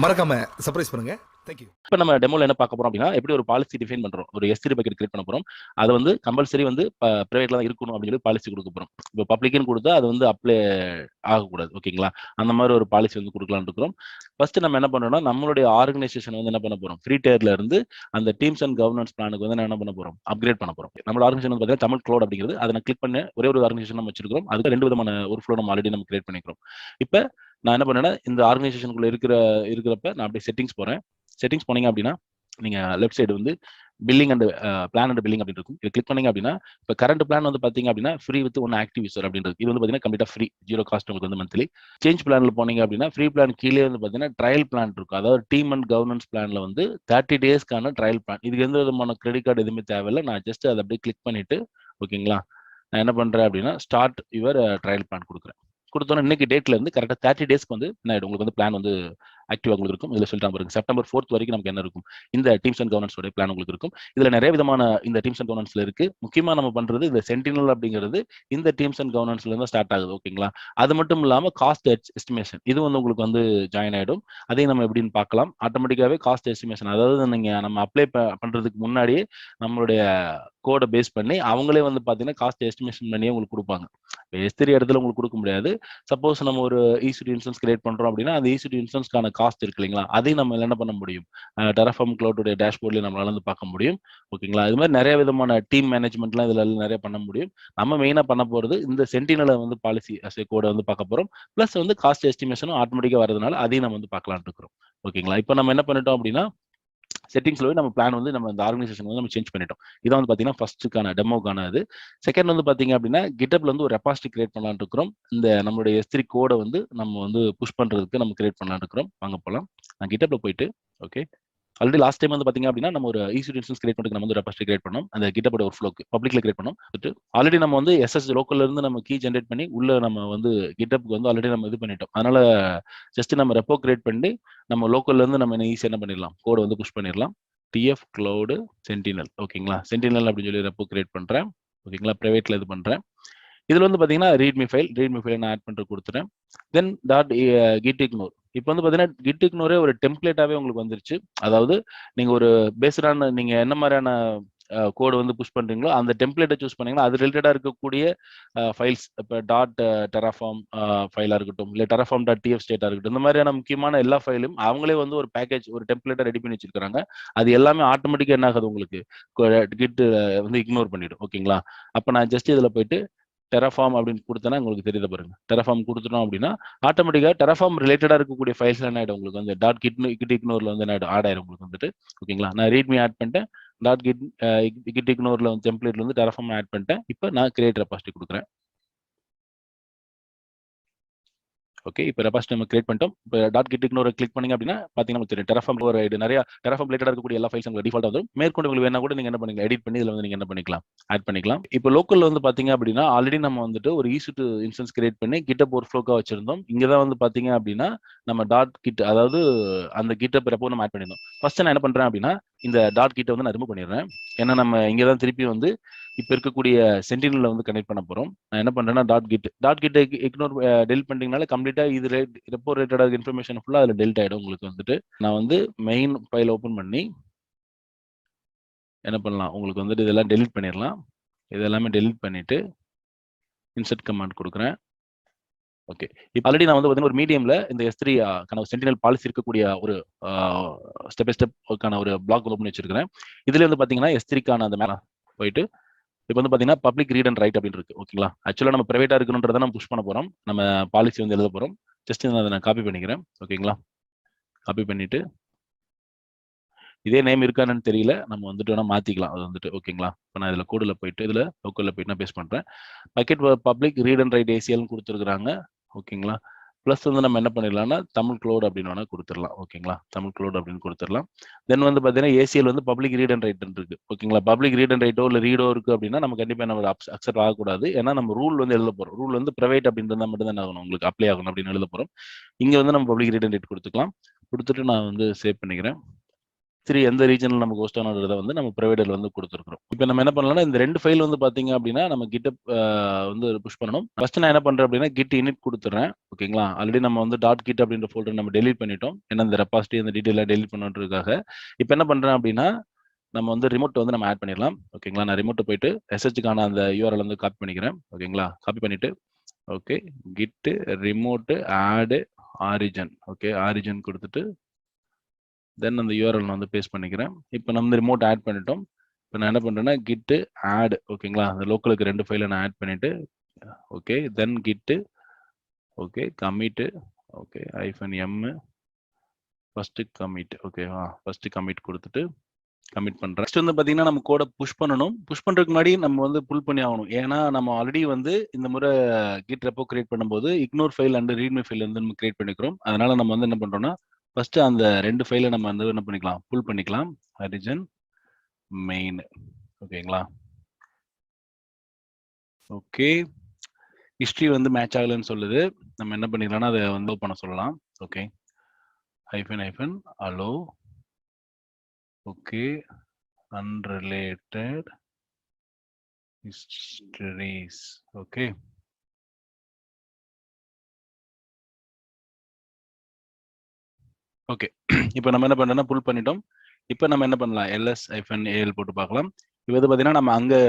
மறக்காம சர்ப்ரைஸ் பண்ணுங்க. தேங்க்யூ இப்போ நம்ம டெமோல என்ன பார்க்க போறோம் அப்படின்னா எப்படி ஒரு பாலிசி டிஃபைன் பண்றோம்? ஒரு எஸ்டி பக்கெட் கிரியேட் பண்ண போறோம். அது வந்து கம்பல்சரி வந்து பிரைவேட்ல தான் இருக்கணும் அப்படின்னு பாலிசி கொடுக்க போறோம். இப்போ பப்ளிக்னு கொடுத்தா அது வந்து அப்ளை ஆகக்கூடாது ஓகேங்களா அந்த மாதிரி ஒரு பாலிசி வந்து கொடுக்கலாம்னு இருக்கிறோம். ஃபர்ஸ்ட் நம்ம என்ன பண்ணோம்னா நம்மளுடைய ஆர்கனைசேஷன் வந்து என்ன பண்ண போறோம்? ஃப்ரீ டேர்ல இருந்து அந்த டீம்ஸ் அண்ட் கவர்னன்ஸ் பிளானுக்கு வந்து என்ன பண்ண போறோம்? அப்கிரேட் பண்ண போறோம். நம்ம ஆர்கனைசேஷன் வந்து பார்த்தீங்கன்னா தமிழ் க்ளோட் அப்படிங்கிறது அதை நான் கிளிக் பண்ண ஒரே ஒரு ஆர்கனைசேஷன் நம்ம வச்சிருக்கிறோம். அதுக்கு ரெண்டு விதமான ஒரு ஃப்ளோ நம்ம ஆல்ரெடி நம்ம கிரியேட் பண்ணிக்கிறோம். இப்போ நான் என்ன பண்ணேன்னா இந்த ஆர்கனைசேஷனுக்குள்ள இருக்கிற இருக்கிறப்ப நான் அப்படியே செட்டிங்ஸ் போகிறேன் செட்டிங்ஸ் போனீங்க அப்படின்னா நீங்கள் லெஃப்ட் சைடு வந்து billing and plan and billing அப்படின்னு இருக்கும். இது கிளிக் பண்ணீங்க அப்படின்னா இப்போ கரண்ட் பிளான் வந்து பார்த்தீங்க அப்படின்னா free with one active user அப்படின்றது இது வந்து பார்த்தீங்கன்னா கம்ப்ளீட்டாக ஃப்ரீ ஜீரோ காஸ்ட் உங்களுக்கு வந்து மந்த்லி சேஞ்ச் பிளானில் போனீங்க அப்படின்னா ஃப்ரீ பிளான் கீழே வந்து பார்த்தீங்கன்னா ட்ரையல் பிளான் இருக்கும். அதாவது டீம் அண்ட் கவர்னன்ஸ் பிளானில் வந்து தேர்ட்டி டேஸ்க்கான ட்ரையல் பிளான் இதுக்கு எந்த விதமான கிரெடிட் கார்டு எதுவுமே தேவையில்லை. நான் ஜஸ்ட் அதை அப்படியே கிளிக் பண்ணிட்டு ஓகேங்களா நான் என்ன பண்ணுறேன் அப்படின்னா ஸ்டார்ட் யுவர் ட்ரையல் பிளான் கொடுக்குறேன். கொடுத்தோன்னா இன்னைக்கு டேட்ல இருந்து கரெக்டாக தேர்ட்டி டேஸ்க்கு வந்து என்ன உங்களுக்கு வந்து பிளான் வந்து ஆக்டிவாக உங்களுக்கு இருக்கும் இதில் சொல்லிட்டு பாருங்க செப்டம்பர் ஃபோர்த் வரைக்கும் நமக்கு என்ன இருக்கும்? இந்த டீம்ஸ் அண்ட் கவர்னன்ஸோட பிளான் உங்களுக்கு இருக்கும் இதுல நிறைய விதமான இந்த டீம்ஸ் அண்ட் கவர்னன்ஸ்ல இருக்கு. முக்கியமா நம்ம பண்றது இந்த சென்டினல் அப்படிங்கிறது இந்த டீம்ஸ் அண்ட் கவர்னன்ஸ்ல இருந்து ஸ்டார்ட் ஆகுது ஓகேங்களா அது மட்டும் இல்லாமல் காஸ்ட் எஸ்டிமேஷன் இது வந்து உங்களுக்கு வந்து ஜாயின் ஆகிடும் அதையும் நம்ம எப்படின்னு பார்க்கலாம். ஆட்டோமேட்டிக்காவே காஸ்ட் எஸ்டிமேஷன் அதாவது நீங்க நம்ம அப்ளை பண்றதுக்கு முன்னாடியே நம்மளுடைய கோடை பேஸ் பண்ணி அவங்களே வந்து பார்த்தீங்கன்னா காஸ்ட் எஸ்டிமேஷன் பண்ணியே உங்களுக்கு கொடுப்பாங்க. எஸ்திரி இடத்துல உங்களுக்கு கொடுக்க முடியாது. சப்போஸ் நம்ம ஒரு இசிடி இன்சூரன்ஸ் கிரியேட் பண்றோம் அப்படின்னா அந்த இசிடி இன்சூரன்ஸ்க்கான காஸ்ட் இருக்கு இல்லைங்களா? அதையும் நம்ம என்ன பண்ண முடியும்? டெரஃபார்ம் கிளவுடைய டேஷ்போர்ட்லயும் நம்மளால வந்து பார்க்க முடியும். ஓகேங்களா? இது மாதிரி நிறைய விதமான டீம் மேனேஜ்மெண்ட்லாம் இதுல எல்லாம் நிறைய பண்ண முடியும். நம்ம மெயினா பண்ண போறது இந்த சென்டினலை வந்து பாலிசி கோடை வந்து பார்க்க போறோம். பிளஸ் வந்து காஸ்ட் எஸ்டிமேஷனும் ஆட்டோமேட்டிக்கா வரதுனால அதையும் நம்ம வந்து பார்க்கலான் இருக்கிறோம். ஓகேங்களா? இப்போ நம்ம என்ன பண்ணிட்டோம் அப்படின்னா செட்டிங்ஸ்ல நம்ம பிளான் வந்து நம்ம அந்த ஆர்கனைசேஷன் வந்து நம்ம சேஞ்ச் பண்ணிட்டோம். இதான் வந்து பாத்தீங்கன்னா ஃபர்ஸ்ட்டுக்கான டெமோக்கான இது. செகண்ட் வந்து பாத்தீங்க அப்படின்னா கிட்டப்ல வந்து ஒரு ரெபாசிட்டி கிரியேட் பண்ணலாம்னு இருக்கிறோம். இந்த நம்மளுடைய எஸ்திரி கோடை வந்து நம்ம வந்து புஷ் பண்றதுக்கு நம்ம கிரியேட் பண்ணலாம்னு இருக்கிறோம். வாங்க போலாம். நான் கிட்டப்ல போயிட்டு ஓகே ஆல்ரெடி லாஸ்ட் டைம் வந்து பாத்தீங்க அப்படின்னா நம்ம ஒரு ஈஸி இன்சூரன்ஸ் கிரியேட் பண்ணுறதுக்கு நம்ம வந்து ரெபாசிட்டி கிரியேட் பண்ணோம். அந்த கிட்டப்பட ஒரு ஃப்ளோக்கு பப்ளிக்ல கிரியேட் பண்ணோம். ஆல்ரெடி நம்ம வந்து எஸ்எஸ் லோக்கல்ல இருந்து நம்ம கீ ஜென்ரேட் பண்ணி உள்ள நம்ம வந்து கிட்டப்புக்கு வந்து ஆல்ரெடி நம்ம இது பண்ணிட்டோம். அதனால ஜஸ்ட் நம்ம ரெப்போ கிரியேட் பண்ணி நம்ம லோக்கல்ல இருந்து நம்ம என்ன ஈஸியாக என்ன பண்ணிடலாம்? கோடை வந்து புஷ் பண்ணிடலாம். டிஎஃப் கிளவுடு சென்டினல் ஓகேங்களா சென்டினல் அப்படின்னு சொல்லி ரெப்போ கிரியேட் பண்றேன். ஓகேங்களா ப்ரைவேட்ல இது பண்ணுறேன் இதுல வந்து பார்த்தீங்கன்னா ரீட்மி ஃபைல் ரீட்மி ஃபைல் நான் ஆட் பண்ணிட்டு கொடுத்துறேன். தென் டாட் கிட் இக்னோர் இப்போ வந்து பார்த்தீங்கன்னா கிட்டுக்குனு ஒரு டெம்ப்ளேட்டாகவே உங்களுக்கு வந்துருச்சு. அதாவது நீங்கள் ஒரு பேஸ்டான நீங்கள் என்ன மாதிரியான கோடு வந்து புஷ் பண்ணுறீங்களோ அந்த டெம்ப்ளேட்டை சூஸ் பண்ணீங்கன்னா அது ரிலேட்டடாக இருக்கக்கூடிய ஃபைல்ஸ் இப்போ டாட் டெராஃபார்ம் ஃபைலாக இருக்கட்டும் இல்லை டெராஃபார்ம் டாட் டிஎஃப் ஸ்டேட்டாக இருக்கட்டும் இந்த மாதிரியான முக்கியமான எல்லா ஃபைலும் அவங்களே வந்து ஒரு பேக்கேஜ் ஒரு டெம்ப்ளேட்டை ரெடி பண்ணி வச்சிருக்காங்க அது எல்லாமே ஆட்டோமேட்டிக்காக என்ன ஆகுது உங்களுக்கு கிட் வந்து இக்னோர் பண்ணிவிடும் ஓகேங்களா? அப்போ நான் ஜஸ்ட் இதில் போயிட்டு டெரஃபார்ம் அப்படின்னு கொடுத்தனா உங்களுக்கு தெரியுது பாருங்க. டெரஃபார்ம் கொடுத்துட்டோம் அப்படின்னா ஆட்டோமேட்டிக்காக டெரஃபார்ம் ரிலேட்டடாக இருக்கக்கூடிய ஃபைல்ஸ் என்ன ஆகிடும் உங்களுக்கு வந்து டாட் கிட்னு கிட் இக்னோரில் வந்து என்ன ஆட் ஆயிடும் உங்களுக்கு வந்துட்டு. ஓகேங்களா நான் ரீட்மி ஆட் பண்ணிட்டேன். டாட் கிட் கிட் இக்னோரில் வந்து டெம்ப்ளேட்ல வந்து டெரஃபார்ம் ஆட் பண்ணிட்டேன். இப்போ நான் கிரியேட் ரெபாசிட்டி கொடுக்குறேன். ஓகே இப்போ ரெபாசிட்டி நம்ம கிரியேட் பண்ணிட்டோம். இப்போ டாட் கிட்டுக்கு ஒரு கிளிக் பண்ணீங்க அப்படின்னா பார்த்தீங்கன்னா தெரியும். டெரஃபார்ம் ஒரு நிறைய டெரஃபார்ம் ரிலேட்டடாக இருக்கக்கூடிய எல்லா ஃபைல்ஸ் உங்களுக்கு டிஃபால்ட் வரும். மேற்கொண்டு உங்களுக்கு வேணா கூட நீங்கள் என்ன பண்ணிக்கலாம் எடிட் பண்ணி இதில் வந்து நீங்கள் என்ன பண்ணிக்கலாம் ஆட் பண்ணிக்கலாம். இப்போ லோக்கலில் வந்து பார்த்தீங்க அப்படின்னா ஆல்ரெடி நம்ம வந்துட்டு ஒரு ஈஸி டு இன்ஸ்டன்ஸ் கிரியேட் பண்ணி கிட்டப் ஒரு ஃப்ளோக்காக வச்சிருந்தோம். இங்கே தான் வந்து பார்த்தீங்க அப்படின்னா நம்ம டாட் கிட் அதாவது அந்த கிட்டப் ரெப்போ நம்ம ஆட் பண்ணியிருந்தோம் ஃபர்ஸ்ட் நான் என்ன பண்ணுறேன் அப்படின்னா இந்த டாட் கிட்ட வந்து நான் ரிமூவ் பண்ணிடுறேன். ஏன்னா நம்ம இங்கே தான் திருப்பி வந்து இப்போ இருக்கக்கூடிய சென்டினல்ல வந்து கனெக்ட் பண்ண போறோம். நான் என்ன பண்றேன்னா dot git dot git ignore delete பண்ணிட்டீங்கனால கம்ப்ளீட்டா இது ரெப்போ ரிலேட்டட் இன்ஃபர்மேஷன் ஃபுல்லா அதில் டெலிட் ஆயிடும் உங்களுக்கு வந்துட்டு. நான் வந்து மெயின் ஃபைல் ஓப்பன் பண்ணி என்ன பண்ணலாம் உங்களுக்கு வந்துட்டு இதெல்லாம் டெலிட் பண்ணிடலாம். இதெல்லாமே டெலிட் பண்ணிட்டு இன்சர்ட் கமாண்ட் கொடுக்குறேன். ஓகே இப்போ ஆல்ரெடி நான் வந்து பார்த்தீங்கன்னா ஒரு மீடியம்ல இந்த எஸ் த்ரீ கான சென்டினல் பாலிசி இருக்கக்கூடிய ஒரு ஸ்டெப் பை ஸ்டெப் ஒரு பிளாக் ஓப்பன் வச்சிருக்கிறேன். இதுல வந்து பாத்தீங்கன்னா எஸ் த்ரீக்கான அந்த மேல போயிட்டு இப்போ வந்து பாத்தீங்கன்னா பப்ளிக் ரீட் அண்ட் ரைட் அப்படின்னு இருக்கு. ஓகேங்களா ஆக்சுவலா நம்ம பிரைவேட்டா இருக்கணுன்றதை நம்ம புஷ் பண்ண போறோம். நம்ம பாலிசி வந்து எழுத போறோம். ஜஸ்ட் அதை நான் காப்பி பண்ணிக்கிறேன். ஓகேங்களா காப்பி பண்ணிட்டு இதே நேம் இருக்கான்னு தெரியல. நம்ம வந்துட்டு வேணா மாத்திக்கலாம். அது வந்துட்டு ஓகேங்களா இப்போ நான் இதுல கோடில் போயிட்டு இதுல லோக்கலில் போயிட்டு நான் பேஸ் பண்றேன். Bucket public read and write ஏசியல்னு கொடுத்துருக்குறாங்க. ஓகேங்களா ப்ளஸ் வந்து நம்ம என்ன பண்ணிடலாம்னா தமிழ் க்ளோட் அப்படின்னு வேணா கொடுத்துடலாம். ஓகேங்களா? தமிழ் க்ளோட் அப்படின்னு கொடுத்துடலாம். தென் வந்து பார்த்தீங்கன்னா ஏசிஎல் வந்து பப்ளிக் ரீட் அண்ட் ரைட் இருக்கு. ஓகேங்களா? பப்ளிக் ரீட் அண்ட் ரைட்டோ இல்லை ரீடோ இருக்கு அப்படின்னா நம்ம கண்டிப்பாக நம்ம அக்செப்ட் ஆகக்கூடாது. ஏன்னா நம்ம ரூல் வந்து எழுத போகிறோம் ரூல் வந்து ப்ரைவேட் அப்படின்றத மட்டும் தான் ஆகணும். உங்களுக்கு அப்ளை ஆகணும் அப்படின்னு எழுத போகிறோம் இங்கே வந்து நம்ம பப்ளிக் ரீட் அண்ட் ரைட் கொடுத்துக்கலாம். கொடுத்துட்டு நான் வந்து சேவ் பண்ணிக்கிறேன். த்ரீ எந்த ரீஜனில் நமக்கு ஹோஸ்ட் ஆனதை வந்து நம்ம ப்ரொவைடர் வந்து கொடுத்துருக்கோம் இப்போ நம்ம என்ன பண்ணலாம்னா இந்த ரெண்டு ஃபைல் வந்து பார்த்தீங்க அப்படின்னா நம்ம கிட்ட வந்து புஷ் பண்ணணும். ஃபர்ஸ்ட் நான் என்ன பண்ணுறேன் அப்படின்னா கிட் இனிட் கொடுத்துட்றேன். ஓகேங்களா? ஆல்ரெடி நம்ம வந்து டாட் கிட் அப்படின்ற ஃபோல்டர் நம்ம டெலிட் பண்ணிட்டோம். ஏன்னா இந்த ரெப்பாசிட்டி அந்த டீட்டெயிலாக டெலிட் பண்ணுறதுக்காக இப்போ என்ன பண்ணுறேன் அப்படின்னா நம்ம வந்து ரிமோட் வந்து நம்ம ஆட் பண்ணிடலாம். ஓகேங்களா? நான் ரிமோட் போயிட்டு எஸ்ஹெச்சுக்கான அந்த யூஆர்எல் வந்து காப்பி பண்ணிக்கிறேன். ஓகேங்களா? காப்பி பண்ணிட்டு okay git remote add origin okay origin கொடுத்துட்டு தென் அந்த யூஆர்எல் நான் வந்து பேஸ்ட் பண்ணிக்கிறேன். இப்போ நம்ம ரிமோட் ஆட் பண்ணிட்டோம். இப்போ நான் என்ன பண்ணுறேன்னா கிட்டு ஆட் ஓகேங்களா அந்த லோக்கலுக்கு ரெண்டு ஃபைலை நான் ஆட் பண்ணிவிட்டு okay then git okay commit okay hyphen M first commit ஓகேவா ஃபஸ்ட்டு கமிட் கொடுத்துட்டு கமிட் பண்ணுறேன் நெக்ஸ்ட் வந்து பார்த்தீங்கன்னா நம்ம கோடை புஷ் பண்ணணும். புஷ் பண்ணுறதுக்கு முன்னாடி நம்ம வந்து புல் பண்ணி ஆகணும். ஏன்னா நம்ம ஆல்ரெடி வந்து இந்த முறை கிட் ரெப்போ கிரியேட் பண்ணும்போது ignore file and readme file வந்து நம்ம கிரியேட் பண்ணிக்கிறோம். அதனால நம்ம வந்து என்ன பண்ணுறோம்னா ஃபர்ஸ்ட் அந்த ரெண்டு ஃபைலை நம்ம வந்து என்ன பண்ணிக்கலாம்? புல் பண்ணிக்கலாம். ஹரிஜன் மெயின் ஓகேங்களா ஓகே ஹிஸ்ட்ரி வந்து மேட்ச் ஆகலைன்னு சொல்லுது. நம்ம என்ன பண்ணிக்கலாம்னா அதை வந்து பண்ண சொல்லலாம். Okay hyphen hyphen allow okay unrelated histories okay okay. இப்போ நம்ம என்ன பண்ணோம்னா புல் பண்ணிட்டோம். இப்போ நம்ம என்ன பண்ணலாம்? எல்எஸ் ஐஃபன் ஏஎல் போட்டு பார்க்கலாம். இப்போ வந்து பார்த்தீங்கன்னா நம்ம அங்கே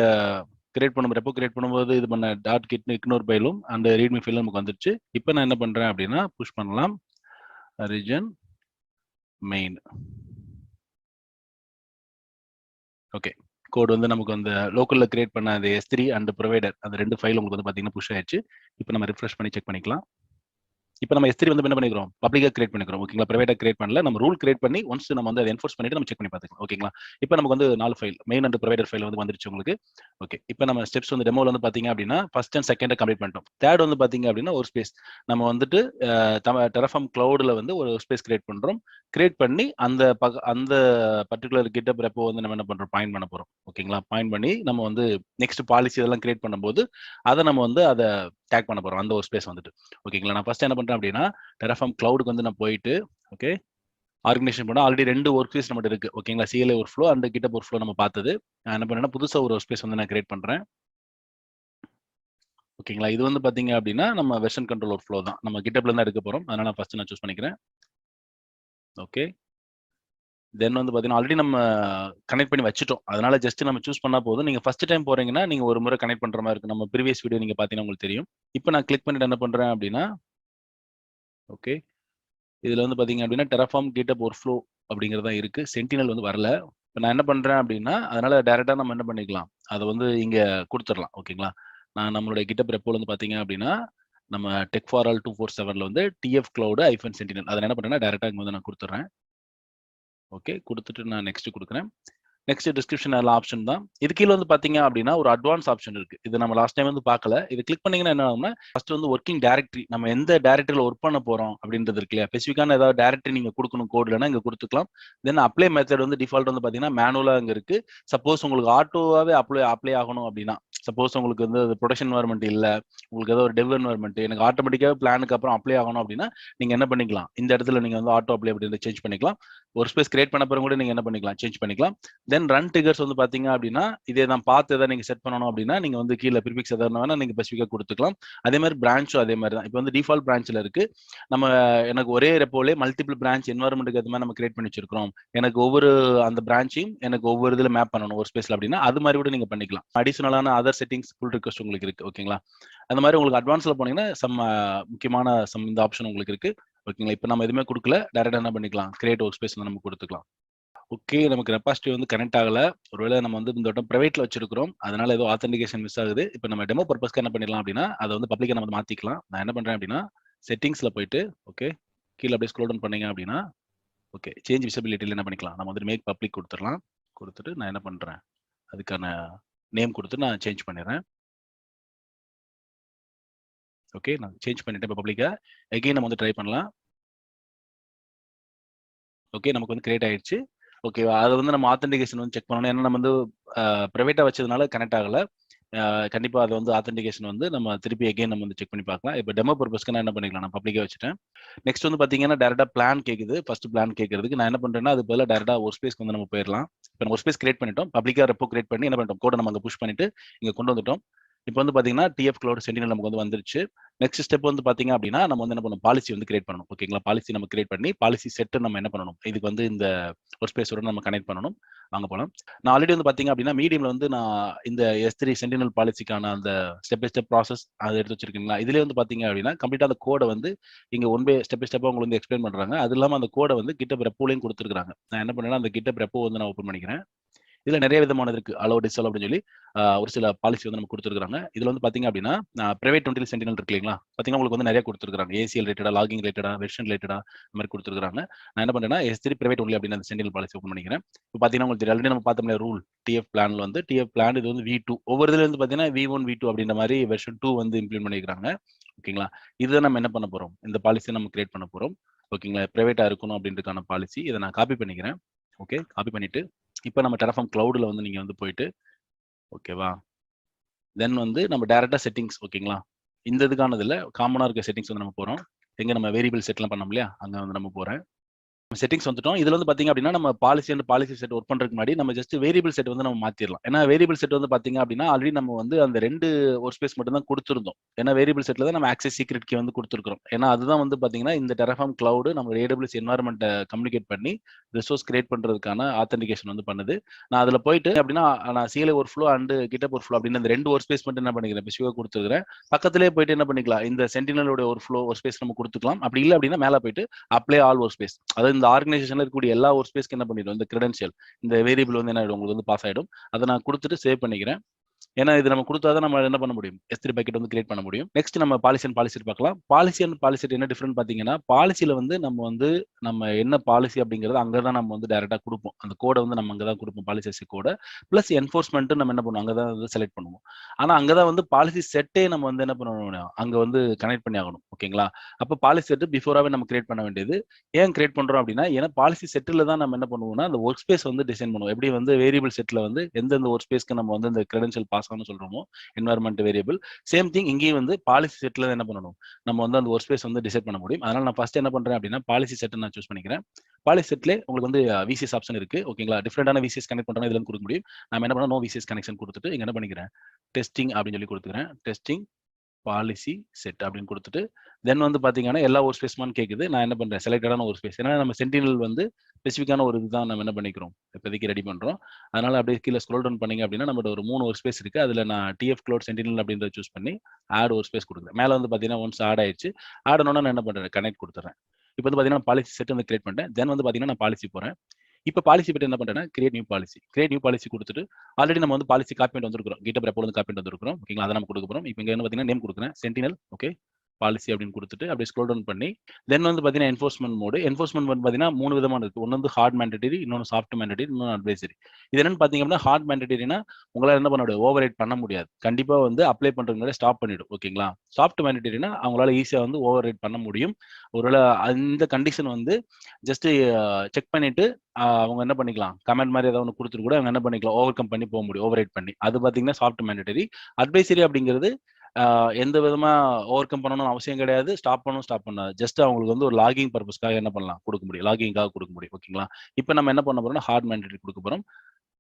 கிரியேட் பண்ணும் ரெப்போ கிரியேட் பண்ணும்போது இது பண்ண டாட் கிட்னு இக்னோர் ஃபைலும் அந்த ரீட்மி ஃபைலும் நமக்கு வந்துருச்சு. இப்போ நான் என்ன பண்ணுறேன் அப்படின்னா புஷ் பண்ணலாம். Region main okay. கோட் வந்து நமக்கு அந்த லோக்கல்ல கிரியேட் பண்ண அந்த எஸ் த்ரீ அண்ட் ப்ரொவைடர் அந்த ரெண்டு ஃபைல் உங்களுக்கு வந்து பார்த்தீங்கன்னா புஷ் ஆயிடுச்சு. இப்போ நம்ம ரிஃப்ரெஷ் பண்ணி செக் பண்ணிக்கலாம். இப்போ நம்ம எஸ்திரி வந்து என்ன பண்ணிக்கிறோம்? பப்ளிக்காக கிரியேட் பண்ணிக்கிறோம். ஓகேங்களா பிரைவேட்டா கிரியேட் பண்ணல. நம்ம ரூல் கிரியேட் பண்ணி ஒன்ஸ் நம்ம வந்து அதை என்ஃபோர்ஸ் பண்ணிட்டு நம்ம செக் பண்ணி பார்த்துக்கலாம். ஓகேங்களா இப்போ நமக்கு வந்து நாலு file main and provider file வந்து வந்துருச்சு உங்களுக்கு. ஓகே இப்போ நம்ம ஸ்டெப்ஸ் வந்து டெமோல வந்து பாத்தீங்க அப்படின்னா ஃபர்ஸ்ட் அண்ட் செகண்டை கம்ப்ளீட் பண்ணிட்டோம். தேர்ட் வந்து பாத்தீங்க அப்படின்னா ஒரு ஸ்பேஸ் நம்ம வந்துட்டு டெரஃபார்ம் க்ளவுடில் வந்து ஒரு ஸ்பேஸ் கிரியேட் பண்ணுறோம் கிரியேட் பண்ணி அந்த பக அந்த பர்டிகுலர் கிட்டப் ரெப்போ வந்து நம்ம என்ன பண்ணுறோம் பாயிண்ட் பண்ண போகிறோம் ஓகேங்களா பாயிண்ட் பண்ணி நம்ம வந்து நெக்ஸ்ட் பாலிசி இதெல்லாம் கிரியேட் பண்ணும்போது அதை நம்ம வந்து அதை டேக் பண்ண போறோம். அந்த ஒரு ஸ்பேஸ் வந்துட்டு. ஓகேங்களா நான் ஃபர்ஸ்ட் என்ன பண்றேன் அப்படின்னா டெரஃபார்ம் கிளவுடுக்கு வந்து நான் போயிட்டு ஓகே ஆர்கனைசேஷன் பண்ணா ஆல்ரெடி ரெண்டு ஒர்க் ஸ்பேஸ் நம்மகிட்ட இருக்கு. ஓகேங்களா சிஎல்ஏ ஒரு ஃப்ளோ அந்த கிட்ட ஒரு ஃப்ளோ நம்ம பார்த்தது. நான் என்ன பண்ணேன்னா புதுசாக ஒரு ஸ்பேஸ் வந்து நான் கிரியேட் பண்றேன். ஓகேங்களா இது வந்து பாத்தீங்க அப்படின்னா நம்ம வெர்ஷன் கண்ட்ரோல் ஒரு ஃப்ளோ தான். நம்ம கிட்டப்ல தான் எடுக்க போறோம். அதனால நான் ஃபர்ஸ்ட் நான் சூஸ் பண்ணிக்கிறேன். ஓகே தென் வந்து பார்த்தீங்கன்னா ஆல்ரெடி நம்ம கனெக்ட் பண்ணி வச்சுட்டோம். அதனால ஜஸ்ட் நம்ம சூஸ் பண்ணா போதும். நீங்கள் ஃபர்ஸ்ட் டைம் போறீங்கன்னா நீங்கள் ஒரு முறை கனெக்ட் பண்ணுற மாதிரி இருக்கு. நம்ம ப்ரீவியஸ் வீடியோ நீங்கள் பார்த்தீங்கன்னா உங்களுக்கு தெரியும். இப்போ நான் கிளிக் பண்ணிட்டு என்ன பண்ணுறேன் அப்படின்னா ஓகே இதில் வந்து பார்த்தீங்க அப்படின்னா டெரஃபார்ம் கிட்டப் ஒரு ஃப்ளோ அப்படிங்கிறது தான் இருக்குது சென்டினல் வந்து வரல. இப்போ நான் என்ன பண்ணுறேன் அப்படின்னா அதனால டேரெக்டாக நம்ம என்ன பண்ணிக்கலாம்? அதை வந்து இங்கே கொடுத்துடலாம் ஓகேங்களா நான் நம்மளுடைய கிட்டப் ரெப்போல் வந்து பார்த்தீங்க அப்படின்னா நம்ம tech for all two four செவனில் வந்து டிஎஃப் க்ளவுடு ஐஃபன் சென்டினல் அதை என்ன பண்ணுறேன்னா டேரெக்டாக இங்கே வந்து நான் கொடுத்துட்றேன். ஓகே கொடுத்துட்டு நான் நெக்ஸ்ட் கொடுக்குறேன். நெக்ஸ்ட் டிஸ்கிரிப்ஷன் எல்லாம் ஆப்ஷன் தான். இது கீழே வந்து பார்த்தீங்க அப்படின்னா ஒரு அட்வான்ஸ் ஆப்ஷன் இருக்கு. இது நம்ம லாஸ்ட் டைம் வந்து பார்க்கல இது கிளிக் பண்ணீங்கன்னா என்ன ஆகும்னா ஃபர்ஸ்ட் வந்து ஒர்க்கிங் டேரக்டரி நம்ம எந்த டேரக்டரியில் ஒர்க் பண்ண போறோம் அப்படின்றது இருக்கு இல்லையா? ஸ்பெசிஃபிக்கான ஏதாவது டேரக்டரி நீங்க கொடுக்கணும் கோட்லனா இங்க கொடுத்துக்கலாம். தென் அப்ளை மெத்தட் வந்து டிஃபால்ட் வந்து பார்த்தீங்கன்னா மேனுவலா அங்க இருக்கு. சப்போஸ் உங்களுக்கு ஆட்டோவாவே அப்ளை அப்ளை ஆகணும் அப்படின்னா சப்போஸ் உங்களுக்கு வந்து ப்ரொடக்ஷன் என்வரன்மெண்ட் இல்லை உங்களுக்கு ஏதோ ஒரு டெவ் என்வரன்மெண்ட் எனக்கு ஆட்டோமேட்டிக்காக பிளானுக்கு அப்புறம் அப்ளை ஆகணும் அப்படின்னா நீங்க என்ன பண்ணிக்கலாம்? இந்த இடத்துல நீங்கள் வந்து ஆட்டோ அப்ளை அப்படின்றத சேஞ்ச் பண்ணிக்கலாம். ஒரு ஸ்பேஸ் கிரியேட் பண்ண பிறகு கூட நீங்கள் என்ன பண்ணிக்கலாம்? சேஞ்ச் பண்ணிக்கலாம். தென் ரன் டிகர்ஸ் வந்து பாத்தீங்க அப்படின்னா இதே நான் பார்த்து எதாவது நீங்க செட் பண்ணணும் அப்படின்னா நீங்க வந்து கீழே ப்ரிஃபிக்ஸ் எதாவது வேணா நீங்க ஸ்பெசிஃபிக்காக கொடுத்துக்கலாம். அதே மாதிரி பிரான்ச்சும் அதே மாதிரி தான். இப்போ வந்து டிஃபால்ட் பிரான்ச்சில் இருக்கு. நம்ம எனக்கு ஒரே ரெப்போலே மல்டிபிள் பிரான்ச் என்வரன்மெண்ட்டுக்கு அது மாதிரி நம்ம கிரியேட் பண்ணி வச்சிருக்கோம் எனக்கு ஒவ்வொரு அந்த பிரான்ச்சையும் எனக்கு ஒவ்வொரு இதில் மேப் பண்ணணும் ஒரு ஸ்பேஸில் அப்படின்னா அது மாதிரி கூட நீங்க பண்ணிக்கலாம். அடிஷனலான அதர் செட்டிங்ஸ் ஃபுல் ரிக்வஸ்ட் உங்களுக்கு இருக்கு ஓகேங்களா அந்த மாதிரி உங்களுக்கு அட்வான்ஸில் போனீங்கன்னா சம் முக்கியமான சம் இந்த ஆப்ஷன் உங்களுக்கு இருக்கு ஓகேங்களா இப்போ நம்ம எதுவுமே கொடுக்கல டேரக்டாக என்ன பண்ணிக்கலாம்? கிரியேட் ஒர்க் ஸ்பேஸ் நம்ம கொடுத்துக்கலாம். ஓகே நமக்கு ரெப்பாசிட்டி வந்து கனெக்ட் ஆகல. ஒருவேளை நம்ம வந்து இந்த வட்டம் பிரைவேட்ல வச்சிருக்கிறோம். அதனால ஏதோ ஆத்தென்டிகேஷன் மிஸ் ஆகுது. இப்போ நம்ம டெமோ பர்பஸ்க்கு என்ன பண்ணிடலாம் அப்படின்னா அதை வந்து பப்ளிக்கை நம்ம மாத்திக்கலாம். நான் என்ன பண்றேன் அப்படின்னா செட்டிங்ஸ்ல போயிட்டு ஓகே கீழே அப்படியே ஸ்க்ரோல் டவுன் பண்ணீங்க அப்படின்னா ஓகே சேஞ்ச் விசிபிலிட்டியில் என்ன பண்ணிக்கலாம். நம்ம வந்து மேக் பப்ளிக் கொடுத்துடலாம். கொடுத்துட்டு நான் என்ன பண்ணுறேன் அதுக்கான நேம் கொடுத்து நான் சேஞ்ச் பண்ணிடுறேன். ஓகே நான் சேஞ்ச் பண்ணிட்டேன் இப்போ பப்ளிக்கா எகைன் நம்ம வந்து ட்ரை பண்ணலாம். ஓகே நமக்கு வந்து கிரியேட் ஆயிடுச்சு. ஓகேவா அது வந்து நம்ம ஆத்தென்டிகேஷன் வந்து செக் பண்ணணும். ஏன்னா நம்ம வந்து ப்ரைவேட்டாக வச்சதுனால கனெக்ட் ஆகலை. கண்டிப்பாக அதை அது வந்து ஆத்தென்டிகேஷன் வந்து நம்ம திருப்பி எகைன் நம்ம வந்து செக் பண்ணி பார்க்கலாம். இப்போ டெமோ பர்பஸ்க்கு நான் என்ன பண்ணிக்கலாம்? நான் பப்ளிக்கா வச்சுட்டேன். நெக்ஸ்ட் வந்து பார்த்தீங்கன்னா டேரக்டா பிளான் கேட்குது ஃபர்ஸ்ட் பிளான் கேட்கறதுக்கு நான் என்ன பண்ணுறேன்னா அது பதிலாக டேரக்டா ஒரு ஸ்பேஸ்க்கு வந்து நம்ம போயிடலாம். இப்போ ஒரு ஸ்பேஸ் கிரியேட் பண்ணிட்டோம். பப்ளிக்காக ரெப்போ கிரியேட் பண்ணி என்ன பண்ணிட்டோம்? கோடை நம்ம அங்கே புஷ் பண்ணிட்டு இங்கே கொண்டு வந்துட்டோம். இப்போ வந்து பார்த்தீங்கன்னா டிஎஃப் க்ளோட் சென்டினல் நமக்கு வந்து வந்துருச்சு. நெக்ஸ்ட் ஸ்டெப் வந்து பாத்தீங்க அப்படின்னா நம்ம வந்து என்ன பண்ணணும்? பாலிசி வந்து கிரியேட் பண்ணணும். ஓகேங்களா பாலிசி நம்ம கிரியேட் பண்ணி பாலிசி செட் நம்ம என்ன பண்ணணும்? இதுக்கு வந்து இந்த ஒரு ஸ்பேஸோட நம்ம கனெக்ட் பண்ணணும். வாங்க போகலாம் நான் ஆல்ரெடி வந்து பார்த்தீங்க அப்படின்னா மீடியம்ல வந்து நான் இந்த எஸ் த்ரீ சென்டினல் பாலிசிக்கான அந்த ஸ்டெப் பை ஸ்டெப் ப்ராசஸ் அதை எடுத்து வச்சிருக்கீங்களா? இதுல வந்து பார்த்தீங்க அப்படின்னா கம்ப்ளீட்டாக அந்த கோடை வந்து இங்கே ஒன் பை ஸ்டெப் பை ஸ்டெப்பாக உங்களுக்கு வந்து எக்ஸ்பிளைன் பண்ணுறாங்க அது இல்லாமல் அந்த கோடை வந்து கிட்ட ரெப்போலையும் கொடுத்துருக்காங்க நான் என்ன பண்ணேன்னா அந்த கிட்ட ரெப்போ வந்து நான் ஓப்பன் பண்ணிக்கிறேன். இதுல நிறைய விதமானது இருக்கு. அலோ டிஸ்அலோ அப்படின்னு சொல்லி ஒரு சில பாலிசி வந்து நம்ம கொடுத்துருக்காங்க இதுல வந்து பாத்தீங்க அப்படின்னா பிரைவேட் டுவெண்ட்டி சென்டினல் இருக்கு இல்லைங்களா? பாத்தீங்கன்னா உங்களுக்கு வந்து நிறைய கொடுத்துருக்காங்க ஏசிஎல் ரிலேட்டடா லாகிங் ரிலேட்டடா வெர்ஷன் ரிலேட்டடா இந்த மாதிரி கொடுத்துருக்காங்க நான் என்ன பண்றேன்னா எஸ் த்ரீ பிரைவேட் ஒன்லி அப்படின்னு அந்த சென்டினல் பாலிசி ஓப்பன் பண்ணிக்கிறேன். இப்போ பாத்தீங்கன்னா உங்களுக்கு ஆல்ரெடி நம்ம பார்த்தோம்ல ரூல் டிஎஃப் பிளான்ல வந்து டிஎஃப் பிளான் இது வந்து வி டூ ஒவ்வொரு இதுல வந்து பாத்தீங்கன்னா வி ஒன் வி டூ அப்படின்ற மாதிரி வெர்ஷன் டூ வந்து இம்ப்ளிமெண்ட் பண்ணிக்கிறாங்க. ஓகேங்களா? இதை நம்ம என்ன பண்ண போறோம்? இந்த பாலிசியை நம்ம கிரியேட் பண்ண போறோம். ஓகேங்களா? பிரைவேட்டா இருக்கணும் அப்படின்றதுக்கான பாலிசி இதை நான் காப்பி பண்ணிக்கிறேன். ஓகே? காப்பி பண்ணிட்டு இப்போ நம்ம டெரஃபார்ம் க்ளவுடில் வந்து நீங்கள் வந்து போயிட்டு ஓகேவா தென் வந்து நம்ம டேரெக்டாக செட்டிங்ஸ் ஓகேங்களா இந்த இதுக்கானதில் காமனாக இருக்க செட்டிங்ஸ் வந்து நம்ம போகிறோம் எங்கே நம்ம வேரியபிள் செட்லாம் பண்ணோம் இல்லையா? அங்கே வந்து நம்ம போகிறேன் செட்டிங்ஸ் வந்துட்டோம். இதுல வந்து பாத்தீங்க அப்படின்னா நம்ம policy and policy set work பண்றதுக்கு முன்னாடி நம்ம ஜஸ்ட் வேரியபிள் செட் வந்து நம்ம மாத்திரலாம். ஏன்னா வேரியபிள் செட் வந்து பாத்தீங்க அப்படின்னா ஆல்ரெடி நம்ம வந்து அந்த ரெண்டு ஒர்க் ஸ்பேஸ் மட்டும் தான் கொடுத்துருந்தோம். ஏன்னா வேரியபிள் செட்ல தான் நம்ம ஆக்சஸ் சீக்ரெட் கீ வந்து கொடுத்துருக்கோம் ஏன்னா அதுதான் வந்து பாத்தீங்கன்னா இந்த டெரஃபார்ம் கிளவுடு நம்ம ஏடபிள்யூஸ் என்வாரன்மெண்ட்டை கம்யூனிகேட் பண்ணி ரிசோர்ஸ் கிரியேட் பண்றதுக்கான ஆத்தன்டிகேஷன் வந்து பண்ணுது. நான் அதுல போயிட்டு அப்படின்னா நான் சிஎல்ஏ ஒரு ஃப்ளோ அண்ட் கிட்ட ஒரு ஃப்ளோ அப்படின்னு அந்த ரெண்டு ஒரு ஸ்பேஸ் மட்டும் என்ன பண்ணிக்கிறேன்? பிசிவா கொடுத்துருக்கிறேன். பக்கத்திலே போயிட்டு என்ன பண்ணிக்கலாம்? இந்த சென்டினலோட ஒரு ஃப்ளோ ஒரு ஸ்பேஸ் நம்ம கொடுத்துக்கலாம். அப்படி இல்லை அப்படின்னா மேலே போயிட்டு அப்ளை ஆல் ஒரு ஸ்பேஸ் அதாவது இந்த ஆர்கனைசேஷன்ல இருக்கக்கூடிய எல்லா ஒரு ஸ்பேஸ்க்கு என்ன பண்ணிடும்? இந்த கிரெடென்ஷியல் இந்த வேரியபிள் வந்து என்ன ஆயிடும்? உங்களுக்கு வந்து பாஸ் ஆயிடும். அதை நான் கொடுத்துட்டு சேவ் பண்ணிக்கிறேன். ஏன்னா இது நம்ம கொடுத்தாதான் நம்ம என்ன பண்ண முடியும்? எஸ் த்ரீ பக்கெட் வந்து கிரியேட் பண்ண முடியும். நெக்ஸ்ட் நம்ம பாலிசி அண்ட் பாலிசி பார்க்கலாம். பாலிசி அண்ட் பாலிசி என்ன டிஃபரெண்ட் பாத்தீங்கன்னா பாலிசியில வந்து நம்ம வந்து நம்ம என்ன பாலிசி அப்படிங்கறது அங்கதான் நம்ம வந்து டைரக்டா கொடுப்போம். அந்த கோடை வந்து நம்ம அங்கதான் கொடுப்போம் பாலிசி கோடை பிளஸ் என்ஃபோர்ஸ்மெண்ட்டு நம்ம என்ன பண்ணுவோம்? அங்கதான் வந்து செலக்ட் பண்ணுவோம். ஆனா அங்கதான் வந்து பாலிசி செட்டே நம்ம வந்து என்ன பண்ணணும் அங்க வந்து கனெக்ட் பண்ணி ஆகணும். ஓகேங்களா? அப்ப பாலிசி செட் பிஃபோராவே நம்ம கிரியேட் பண்ண வேண்டியது. ஏன் கிரியேட் பண்றோம் அப்படின்னா ஏன்னா பாலிசி செட்டில் தான் நம்ம என்ன பண்ணுவோம்னா அந்த ஒர்க் ஸ்பேஸ் வந்து டிசைன் பண்ணுவோம். எப்படி வந்து வேரியபிள் செட்ல வந்து எந்தெந்த ஒர்க் ஸ்பேஸ்க்கு நம்ம வந்து இந்த கிரெடென்ஷியல் பாஸ் பாசம்னு சொல்றோமோ என்வரன்மெண்ட் வேரியபிள் சேம் திங் இங்கேயும் வந்து பாலிசி செட்ல என்ன பண்ணணும்? நம்ம வந்து அந்த ஒர்க் ஸ்பேஸ் வந்து டிசைட் பண்ண முடியும். அதனால நான் ஃபர்ஸ்ட் என்ன பண்றேன் அப்படின்னா பாலிசி செட் நான் சூஸ் பண்ணிக்கிறேன். பாலிசி செட்ல உங்களுக்கு வந்து விசிஎஸ் ஆப்ஷன் இருக்கு. ஓகேங்களா டிஃப்ரெண்டான விசிஎஸ் கனெக்ட் பண்றோம் இதுல கொடுக்க முடியும். நம்ம என்ன பண்ணோம் நோ விசிஎஸ் கனெக்ஷன் கொடுத்துட்டு இங்க என்ன பண்ணிக்கிறேன்? டெஸ்டிங் அப்படின்னு சொல்லி கொடுத்துக்கிறேன். டெஸ்டிங் பாலிசி செட் அப்படின்னு கொடுத்துட்டு தென் வந்து பார்த்தீங்கன்னா எல்லா ஒரு ஸ்பேஸ்மான்னு கேட்குது நான் என்ன பண்ணுறேன் செலக்டடான ஒரு ஸ்பேஸ் ஏன்னா நம்ம சென்டினல் வந்து ஸ்பெசிஃபிக்கான ஒரு இதுதான் நம்ம என்ன பண்ணிக்கிறோம்? இப்போதைக்கு ரெடி பண்ணுறோம் அதனால அப்படியே கீழே ஸ்க்ரோல் டவுன் பண்ணிங்க அப்படின்னா நம்மளோட ஒரு மூணு ஒரு ஸ்பேஸ் இருக்குது அதில் நான் டிஎஃப் க்ளோட் சென்டினல் அப்படின்றத சூஸ் பண்ணி ஆட் ஒரு ஸ்பேஸ் கொடுக்குறேன். மேலே வந்து பார்த்தீங்கன்னா ஒன்ஸ் ஆட் ஆயிடுச்சு. ஆடணும்னா நான் என்ன பண்ணுறேன் கனெக்ட் கொடுத்துறேன் இப்போ வந்து பார்த்தீங்கன்னா பாலிசி செட் வந்து கிரியேட் பண்ணிட்டேன். தென் வந்து பார்த்தீங்கன்னா நான் பாலிசி போகிறேன் இப்போ பாலிசி பற்றி என்ன பண்ணுறேன்னா create new policy create new policy கொடுத்துட்டு ஆல்ரெடி நம்ம வந்து பாலிசி காப்பி பண்ணிட்டு வந்திருக்கிறோம். கிட்ட ரெப்போ வந்து காப்பி வந்துருக்கிறோம். ஓகேங்களா அதை நம்ம கொடுக்க போகிறோம் இப்போ இங்கே என்ன பாத்தீங்கன்னா நேம் கொடுக்குறேன். சென்டினல் ஓகே பாலிசி அப்படின்னு கொடுத்துட்டு அப்படியே ஸ்க்ரோல் டவுன் பண்ணி தென் வந்து பார்த்தீங்கன்னா என்ஃபோர்ஸ்மெண்ட் மோடு என்ஃபோர்ஸ்மெண்ட் வந்து பார்த்தீங்கன்னா மூணு விதமான இருக்கு. ஒன்று வந்து ஹார்ட் மேண்டட்டரி இன்னொன்று சாஃப்ட் மேண்டட்டரி இன்னொன்று அட்வைசரி இது என்னன்னு பார்த்தீங்க அப்படின்னா ஹார்ட் மேண்டட்டரினா உங்களால் என்ன பண்ண முடியாது ஓவர் பண்ண முடியாது. கண்டிப்பாக வந்து அப்ளை பண்ணுறதுனால ஸ்டாப் பண்ணிடும். ஓகேங்களா? சாஃப்ட் மேண்டட்டரினா அவங்களால ஈஸியாக வந்து ஓவர் பண்ண முடியும். ஒருவேளை அந்த கண்டிஷன் வந்து ஜஸ்ட் செக் பண்ணிட்டு அவங்க என்ன பண்ணிக்கலாம்? கமெண்ட் மாதிரி ஏதாவது ஒன்று கொடுத்துட்டு கூட அவங்க என்ன பண்ணிக்கலாம்? ஓவர் கம் பண்ணி போக முடியும். ஓவர் பண்ணி. அது பார்த்தீங்கன்னா சாஃப்ட் மேண்டட்டரி அட்வைசரி அப்படிங்கிறது எந்த விதமா ஓவர் கம் பண்ணணும்னு அவசியம் கிடையாது. ஸ்டாப் பண்ணணும் ஸ்டாப் பண்ணாது. ஜஸ்ட் அவங்களுக்கு வந்து ஒரு லாகிங் பர்பஸ்க்காக என்ன பண்ணலாம்? கொடுக்க முடியும். லாகிங்காக கொடுக்க முடியும். ஓகேங்களா இப்போ நம்ம என்ன பண்ண போறோம்னா ஹார்ட் மேண்டரி கொடுக்க போறோம்.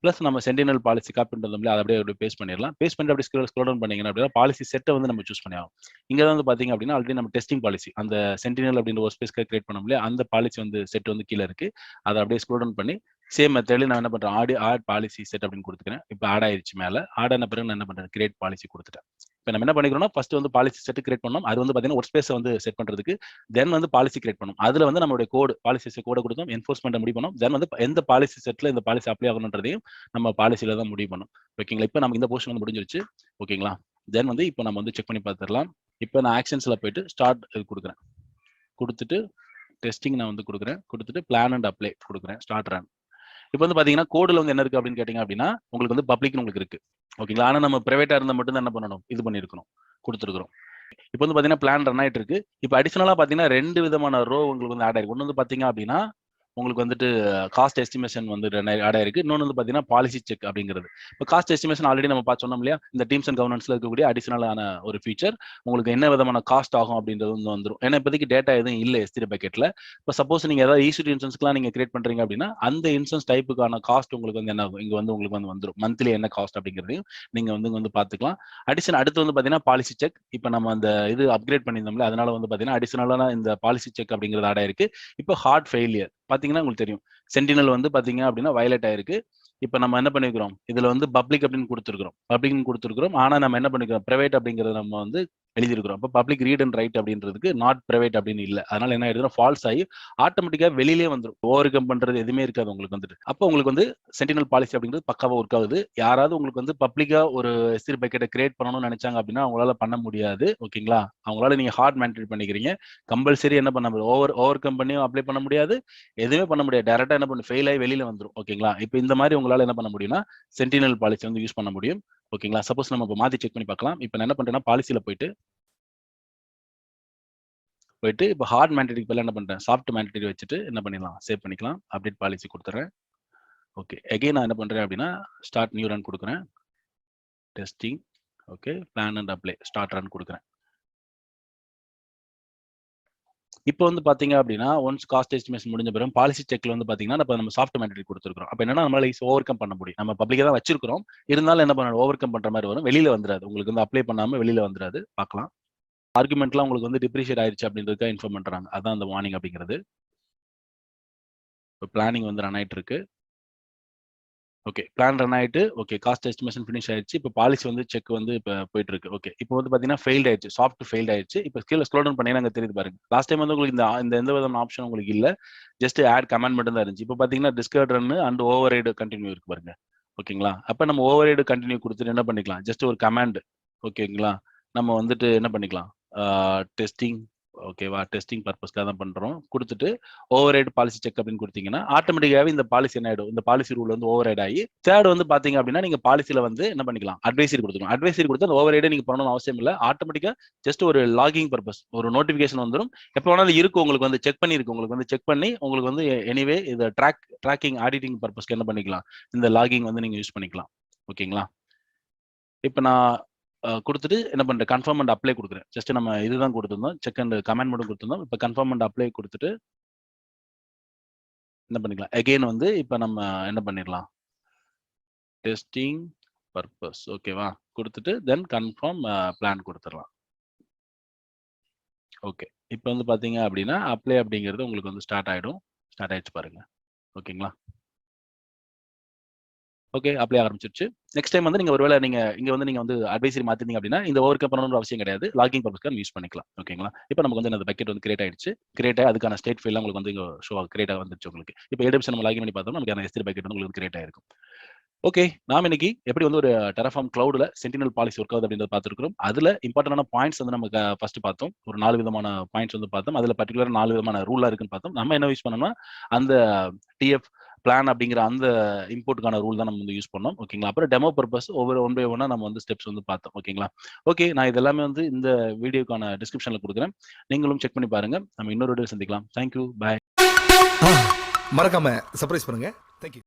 ப்ளஸ் நம்ம சென்டினல் பாலிசி காப்பி பண்ணுறோம்ல அதை அப்படியே அப்படியே பேஸ் பண்ணிடலாம். பேஸ் பண்ணி அப்படியே ஸ்க்ரோல் ஸ்க்ரோல் டவுன் பண்ணீங்கன்னா அப்படின்னா பாலிசி செட்டை வந்து நம்ம சூஸ் பண்ணி ஆகும் இங்கே வந்து பார்த்தீங்க அப்படின்னா ஆல்ரெடி நம்ம டெஸ்டிங் பாலிசி அந்த சென்டினல் அப்படின்ற ஒரு ஸ்பேஸ்க்கு கிரியேட் பண்ணோம் இல்லையா அந்த பாலிசி வந்து செட் வந்து கீழே இருக்கு. அதை அப்படியே ஸ்க்ரோல் டவுன் பண்ணி சேம் மெத்தட்ல நான் என்ன பண்றேன் ஆடி ஆட் பாலிசி செட் அப்படின்னு கொடுத்துக்கிறேன். இப்போ ஆட் ஆயிடுச்சு மேல. ஆட் ஆன பிறகு நான் என்ன பண்றேன்? கிரியேட் பாலிசி கொடுத்துட்டேன். இப்போ நம்ம என்ன பண்ணிக்கிறோம்னா ஃபர்ஸ்ட் வந்து பாலிசி செட் கிரியேட் பண்ணோம். அது வந்து பார்த்தீங்கன்னா ஒர்க் ஸ்பேஸை வந்து செட் பண்ணுறதுக்கு தென் வந்து பாலிசி கிரியேட் பண்ணோம். அதில் வந்து நம்மளுடைய கோடு பாலிசி கோடை கொடுத்தோம் என்ஃபோர்ஸ்மெண்ட் முடிவு பண்ணோம். தென் வந்து எந்த பாலிசி செட்டில் இந்த பாலிசி அப்ளை ஆகணுன்றதையும் நம்ம பாலிசியில தான் முடிவு பண்ணோம். ஓகேங்களா இப்போ நமக்கு இந்த போர்ஷன் வந்து முடிஞ்சிருச்சு. ஓகேங்களா தென் வந்து இப்போ நம்ம வந்து செக் பண்ணி பார்த்துடலாம் இப்போ நான் ஆக்ஷன்ஸில் போயிட்டு ஸ்டார்ட் கொடுக்குறேன். கொடுத்துட்டு டெஸ்டிங் நான் வந்து கொடுக்குறேன். கொடுத்துட்டு பிளான் அண்ட் அப்ளை கொடுக்குறேன். ஸ்டார்ட் ரன் இப்போ வந்து பாத்தீங்கன்னா கோடுல வந்து என்ன இருக்கு அப்படின்னு கேட்டீங்க அப்படின்னா உங்களுக்கு வந்து பப்ளிக்னு உங்களுக்கு இருக்கு. ஓகேங்களா ஆனா நம்ம பிரைவேட்டா இருந்தா மட்டும் தான் என்ன பண்ணணும்? இது பண்ணிருக்கணும் கொடுத்துருக்கோம் இப்போ வந்து பாத்தீங்கன்னா பிளான் ரன் ஆயிட்டு இருக்கு. இப்போ அடிஷனலா பாத்தீங்கன்னா ரெண்டு விதமான ரோ உங்களுக்கு வந்து ஆட் ஆயிருக்கு. ஒன்று வந்து பாத்தீங்க அப்படின்னா உங்களுக்கு வந்துட்டு காஸ்ட் எஸ்டிமேஷன் வந்து ஆட் ஆயிருக்கு. இன்னொன்று வந்து பார்த்தீங்கன்னா பாலிசி செக் அப்படிங்கிறது. இப்போ காஸ்ட் எஸ்டிமேஷன் ஆல்ரெடி நம்ம பார்த்து சொன்னோம் இல்லையா? இந்த டீம்ஸ் அண்ட் கவர்னன்ஸ்ல இருக்கக்கூடிய அடிஷனலான ஒரு ஃபீச்சர் உங்களுக்கு என்ன விதமான காஸ்ட் ஆகும் அப்படின்றது வந்து வந்துடும் ஏன்னா இப்போதைக்கு டேட்டா எதுவும் இல்லை எஸ்திரி பக்கெட்ல இப்போ சப்போஸ் நீங்க ஏதாவது e ஈஸ்டி இன்சூரன்ஸ்க்குலாம் நீங்க கிரியேட் பண்றீங்க அப்படின்னா அந்த இன்சூரன்ஸ் டைப்புக்கான காஸ்ட் உங்களுக்கு வந்து என்ன ஆகும்? இங்க வந்து உங்களுக்கு வந்து வந்துடும் மந்த்லி என்ன காஸ்ட் அப்படிங்கிறதையும் நீங்க வந்து வந்து பார்த்துக்கலாம் அடிஷன் அடுத்து வந்து பார்த்தீங்கன்னா பாலிசி செக் இப்போ நம்ம அந்த இது அப்கிரேட் பண்ணியிருந்தோம்ல அதனால வந்து பார்த்தீங்கன்னா அடிஷனலான இந்த பாலிசி செக் அப்படிங்கிறது ஆட் ஆயிருக்கு. இப்போ ஹார்ட் ஃபெயிலியர் பார்த்தீங்கன்னா உங்களுக்கு தெரியும். சென்டினல் வந்து பார்த்தீங்க அப்படின்னா வயலட் ஆயிருக்கு. இப்போ நம்ம என்ன பண்ணிக்கிறோம் இதுல வந்து பப்ளிக் அப்படின்னு கொடுத்துருக்கிறோம். பப்ளிக்னு கொடுத்துருக்கிறோம். ஆனா நம்ம என்ன பண்ணிக்கிறோம் ப்ரைவேட் அப்படிங்கிறத நம்ம வந்து எழுதியிருக்கிறோம் அப்போ பப்ளிக் ரீட் அண்ட் ரைட் அப்படின்றதுக்கு நாட் ப்ரைவேட் அப்படின்னு இல்லை. அதனால என்ன ஆயிடுதுன்னா ஃபால்ஸ் ஆகி ஆட்டோமேட்டிக்காக வெளியிலே வந்துடும் ஓவர் கம் பண்ணுறது எதுவுமே இருக்காது உங்களுக்கு வந்துட்டு. அப்போ உங்களுக்கு வந்து சென்டினல் பாலிசி அப்படிங்கிறது பக்காவாக ஒர்க் ஆகுது. யாராவது உங்களுக்கு வந்து பப்ளிக்கா ஒரு எஸ்திரி பக்கெட்டை கிரியேட் பண்ணணும்னு நினைச்சாங்க அப்படின்னா அவங்களால பண்ண முடியாது. ஓகேங்களா அவங்களால நீங்க ஹார்ட் மேண்டேட் பண்ணிக்கிறீங்க. கம்பல்சரி என்ன பண்ண முடியும்? ஓவர் ஓவர் கம் பண்ணியும் அப்ளை பண்ண முடியாது. எதுவுமே பண்ண முடியாது. டேரெக்டாக என்ன பண்ணு ஃபெயில் ஆகி வெளியில வந்துடும் ஓகேங்களா இப்போ இந்த மாதிரி உங்களால என்ன பண்ண முடியும்னா சென்டினல் பாலிசி வந்து யூஸ் பண்ண முடியும். ஓகேங்களா சப்போஸ் நம்ம இப்போ மாற்றி செக் பண்ணி பார்க்கலாம். இப்போ நான் என்ன பண்றேன்னா பாலிசியில போயிட்டு போயிட்டு இப்போ ஹார்ட் மேண்டேட்டுக்கு பதில் என்ன பண்ணுறேன் சாஃப்ட் மேண்டேட்டரி வச்சுட்டு என்ன பண்ணிடலாம்? சேவ் பண்ணிக்கலாம். அப்டேட் பாலிசி கொடுத்துறேன். ஓகே எகைன் நான் என்ன பண்றேன் அப்படின்னா ஸ்டார்ட் நியூ ரன் கொடுக்குறேன். Testing okay plan and apply start run கொடுக்குறேன். இப்போ வந்து பாத்தீங்க அப்படின்னா ஒன்ஸ் காஸ்ட் எஸ்டிமேஷன் முடிஞ்ச பிறகு பாலிசி செக்ல வந்து பாத்தீங்கன்னா இப்போ நம்ம சாஃப்ட் மேண்டரி கொடுத்துருக்கோம் அப்போ என்னன்னா நம்மளால ஓவர் கம் பண்ண முடியும். நம்ம பப்ளிக்கா தான் வச்சிருக்கிறோம். இருந்தாலும் என்ன பண்ணணும்? ஓவர் கம் பண்ற மாதிரி வரும். வெளியில வந்துடாது உங்களுக்கு வந்து அப்ளை பண்ணாம வெளியில வந்துடாது பார்க்கலாம் ஆர்குமெண்ட்லாம் உங்களுக்கு வந்து டிப்ரிஷியேட் ஆயிடுச்சு அப்படின்றதுக்காக இன்ஃபார்ம் பண்றாங்க. அதான் அந்த வார்னிங் அப்படிங்கிறது. இப்போ பிளானிங் வந்து ரன் ஆயிட்டு இருக்கு ஓகே. பிளான் ரன் ஆயிட்டு ஓகே காஸ்ட் எஸ்டிமேஷன் ஃபினிஷ் ஆயிடுச்சு. இப்போ பாலிசி வந்து செக் வந்து இப்போ போயிட்டு இருக்கு ஓகே. இப்போ வந்து பாத்தீங்கன்னா ஃபெயில் ஆயிடுச்சு. சாஃப்ட் ஃபெயில்ட் ஆயிடுச்சு. இப்போ கீழே ஸ்லோ டவுன் பண்ணி அங்கே தெரியுது பாருங்க. லாஸ்ட் டைம் வந்து உங்களுக்கு இந்த இந்த எந்த விதமான ஆப்ஷன் உங்களுக்கு இல்ல. ஜஸ்ட் ஆட் கமெண்ட் மட்டும் தான் இருந்துச்சு. இப்போ பாத்தீங்கன்னா discard run and override continue இருக்கு பாருங்க. ஓகேங்களா? அப்போ நம்ம ஓவர் ரைடு கண்டினியூ கொடுத்துட்டு என்ன பண்ணிக்கலாம்? ஜஸ்ட் ஒரு கமாண்ட் ஓகேங்களா? நம்ம வந்துட்டு என்ன பண்ணிக்கலாம்? டெஸ்டிங் ஓகேவா? டெஸ்டிங் பர்பஸ்க்காக தான் பண்ணுறோம் கொடுத்துட்டு ஓவர் ரைடு பாலிசி செக் அப்படின்னு கொடுத்தீங்கன்னா ஆட்டோமேட்டிக்காகவே இந்த பாலிசி என்ன ஆகிடும் இந்த பாலிசி ரூல் வந்து ஓவர் ரைட் ஆகி தேர்ட் வந்து பார்த்தீங்க அப்படின்னா நீங்கள் பாலிசியில் வந்து என்ன பண்ணிக்கலாம்? அட்வைசரி கொடுத்துக்கலாம். அட்வைசரி கொடுத்து அந்த ஓவர் ரைடை நீங்கள் பண்ணணும்னு அவசியம் இல்லை. ஆட்டோமேட்டிக்காக ஜஸ்ட் ஒரு லாகிங் பர்பஸ் ஒரு நோட்டிஃபிகேஷன் வந்துடும் எப்போ வேணாலும் இருக்கும் உங்களுக்கு வந்து செக் பண்ணி இருக்கு உங்களுக்கு வந்து செக் பண்ணி உங்களுக்கு வந்து எனிவே இதை ட்ராக் ட்ராக்கிங் ஆடிட்டிங் பர்பஸ்க்கு என்ன பண்ணிக்கலாம்? இந்த லாகிங் வந்து நீங்கள் யூஸ் பண்ணிக்கலாம். ஓகேங்களா? இப்போ நான் கொடுத்துட்டு என்ன பண்ணுறேன் கன்ஃபார்ம் அண்ட் அப்ளை கொடுக்குறேன். ஜஸ்ட் நம்ம இதுதான் கொடுத்துருந்தோம். செக் அண்ட் கமெண்ட் மட்டும் கொடுத்துருந்தோம். இப்போ கன்ஃபார்ம் அண்ட் அப்ளை கொடுத்துட்டு என்ன பண்ணிக்கலாம்? அகெயின் வந்து இப்போ நம்ம என்ன பண்ணிடலாம்? டெஸ்டிங் பர்பஸ் ஓகேவா கொடுத்துட்டு தென் கன்ஃபார்ம் பிளான் கொடுத்துடலாம். ஓகே இப்போ வந்து பார்த்தீங்க அப்படின்னா அப்ளை அப்படிங்கிறது உங்களுக்கு வந்து ஸ்டார்ட் ஆகிடும் ஸ்டார்ட் ஆயிடுச்சு பாருங்க. ஓகேங்களா ஓகே அப்ளை ஆரம்பிச்சிருச்சு. நெக்ஸ்ட் டைம் வந்து நீங்க ஒருவேளை நீங்க இங்க வந்து நீங்க வந்து அட்வைசரி மாத்திருந்தீங்க அப்படின்னா இந்த ஓவர் பண்ணணும்னு அவசியம் கிடையாது. லாகிங் பர்பஸ்க்கு யூஸ் பண்ணிக்கலாம். ஓகேங்களா இப்போ நமக்கு வந்து அந்த பக்கெட் வந்து கிரியேட் ஆயிடுச்சு. கிரியேட் ஆகி அதுக்கான ஸ்டேட் ஃபீல் உங்களுக்கு வந்து இங்க ஷோ கிரியேட் வந்துருச்சு உங்களுக்கு. இப்போ ஏடிஎம்ஸ் நம்ம லாகின் பண்ணி பார்த்தோம் நமக்கு அந்த எஸ்திரி பக்கெட் வந்து உங்களுக்கு கிரியேட் ஆயிருக்கும். ஓகே நாம இன்னைக்கு எப்படி வந்து ஒரு டெரஃபார்ம் கிளவுடில் சென்டினல் பாலிசி ஒர்க் ஆகுது அப்படின்றத பார்த்துருக்கோம் அதில் இம்பார்ட்டண்டான பாயிண்ட்ஸ் வந்து நமக்கு ஃபர்ஸ்ட் பார்த்தோம். ஒரு நாலு விதமான பாயிண்ட்ஸ் வந்து பார்த்தோம். அதுல பர்டிகுலர் நாலு விதமான ரூலாக இருக்குன்னு பார்த்தோம். நம்ம என்ன யூஸ் பண்ணோம்னா அந்த டிஎஃப் பிளான் அப்படிங்கிற அந்த இம்போர்ட்டுக்கான ரூல் தான் நம்ம வந்து யூஸ் பண்ணோம். ஓகேங்களா அப்புறம் டெமோ பர்பஸ் ஒவ்வொரு ஒன் பை ஒன்னா நம்ம வந்து ஸ்டெப்ஸ் வந்து பார்த்தோம். ஓகேங்களா ஓகே நான் இதெல்லாமே வந்து இந்த வீடியோக்கான டிஸ்கிரிப்ஷன்ல கொடுக்குறேன். நீங்களும் செக் பண்ணி பாருங்க. நம்ம இன்னொரு வீடியோ சந்திக்கலாம். தேங்க்யூ பாய் மறக்காம சர்ப்ரைஸ் பண்ணுங்க. தேங்க்யூ